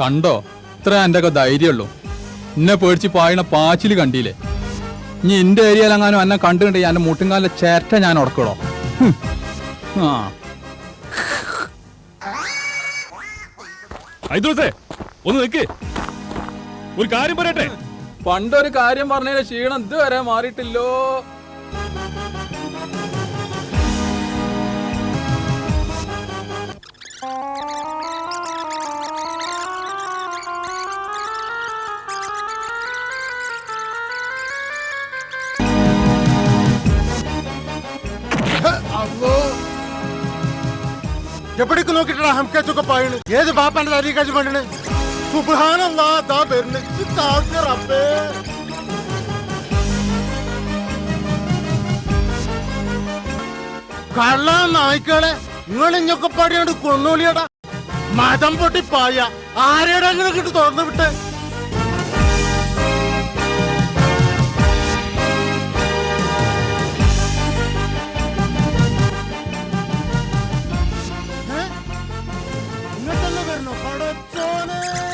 കണ്ടോ? ഇത്ര എന്റെ ഒക്കെ ധൈര്യമുള്ളൂ. എന്നെ പേടിച്ച് പായണ പാച്ചിൽ കണ്ടില്ലേ? ഇനി എന്റെ ഏരിയയിൽ അങ്ങാനും എന്നെ കണ്ടുകണ്ടേ എന്റെ മുട്ടുംകാലിലെ ചേറ്റ ഞാൻ ഉടക്കടോ ആ. ഒന്ന് ഒരു കാര്യം പറയട്ടെ? പണ്ടൊരു കാര്യം പറഞ്ഞതിന് ക്ഷീണം ഇതുവരെ മാറിയിട്ടില്ലോ. എവിടേക്ക് നോക്കിട്ടാ ഹംകാച്ചൊക്കെ പായണ് ഏത് ബാപ്പാന്റെ തരീക്കാച്ച് പണ്ടണ് സുബ്ഹാനല്ലാ താ വരുന്നു. റബ്ബേ. കള്ള നായ്ക്കളെ നിങ്ങൾ ഇഞ്ഞൊക്കെ പാടിയോണ്ട് കൊന്നോളിയടാ. മതം പൊട്ടി പായ ആരെയുടെ അങ്ങനെ കിട്ടു തുറന്നു വിട്ടേ? どうったな